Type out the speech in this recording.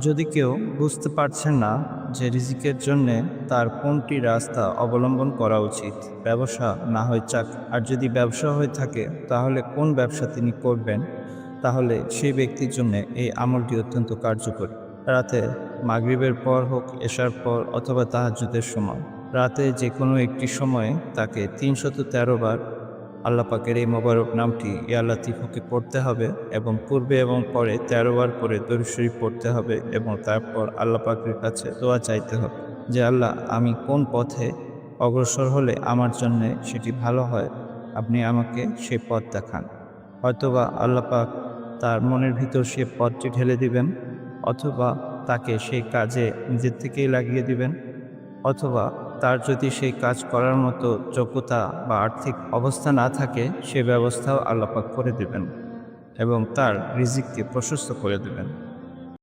যদি কেউ বুঝতে পারছেন না যে রিজিকের জন্যে তার কোনটি রাস্তা অবলম্বন করা উচিত, ব্যবসা না হয় চাক, আর যদি ব্যবসা হয়ে থাকে, তাহলে কোন ব্যবসা তিনি করবেন? তাহলে সেই ব্যক্তির জন্য এই আমলটি অত্যন্ত কার্যকরী। রাতে মাগরিবের পর হোক এসার পর অথবা তাহাজ্জুদের সময়। রাতে যে কোনো একটি সময়ে তাকে তিনশত তেরো বার আল্লাহ পাকের এই মোবারক নামটি ইয়া লাতিফুকে পড়তে হবে এবং পূর্বে এবং পরে তেরো বার করে দরুদ পড়তে হবে এবং তারপর আল্লাহ পাকের কাছে দোয়া চাইতে হবে যে, আল্লাহ, আমি কোন পথে অগ্রসর হলে আমার জন্যে সেটি ভালো হয়? আপনি আমাকে সে পথ দেখান। হয়তোবা আল্লাহ পাক তার মনের ভিতর সে পথটি ঢেলে দিবেন, অথবা তাকে সেই কাজে নিজের থেকেই লাগিয়ে দিবেন, অথবা তার যদি সেই কাজ করার মতো যোগ্যতা বা আর্থিক অবস্থা না থাকে, সে ব্যবস্থাও আল্লাপাক করে দেবেন এবং তার রিজিককে প্রশস্ত করে দেবেন।